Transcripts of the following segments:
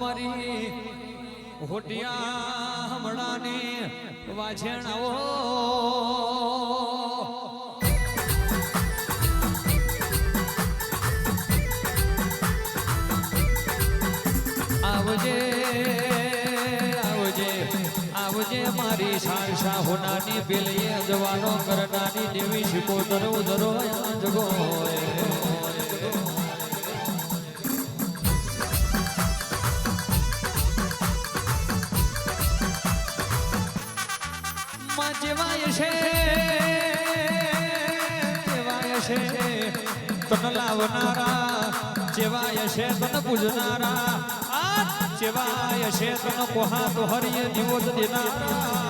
મારી હોટિયા હમણાની વાછેણાઓ આવજે આવજે આવજે મારી શાળશા હોનાની પેલીએ જવાનો કરનાની દેવી ધરો ધરો જગો. જેવાય છે જેવાય છે. તન લાવનારા, જેવાય છે તન પૂજનારા. જેવાય છે તન કોહા તો હરિય નિવોદ દેનારા.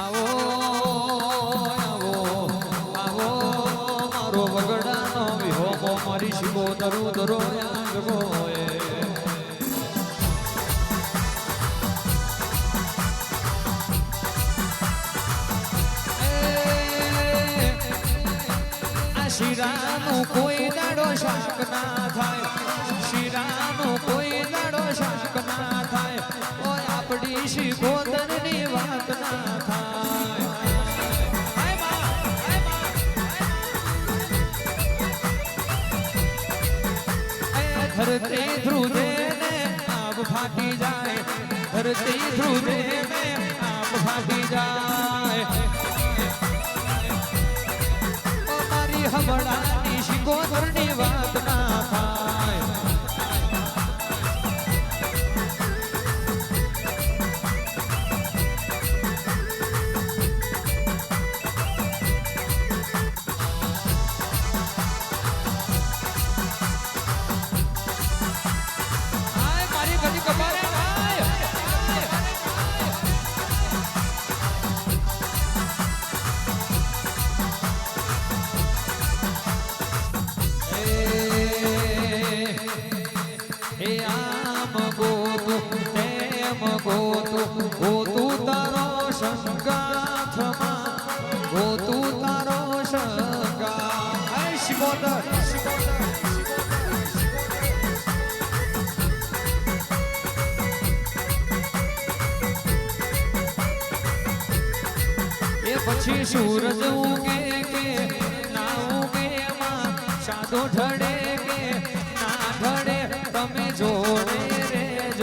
આવો આવો આવો મારો વિહોમો મારી શિવો દરો દરો આ કોઈ દાડો શાક ના થાય ધરતી ધ્રુજે ને આબ ફાટી જાય ધરતી ધ્રુજે ને આબ ફાટી જાય મારી હમણાની શિકોતરની વાત ના થાય ગોતું તેમ ગોતું ગોતું તારો સંગાથમાં ગોતું તારો આય એ પછી સૂરજ ઉગે કે ના ઉગે માં, સાધો ઢળે કે ના ઢળે, તમે જોડે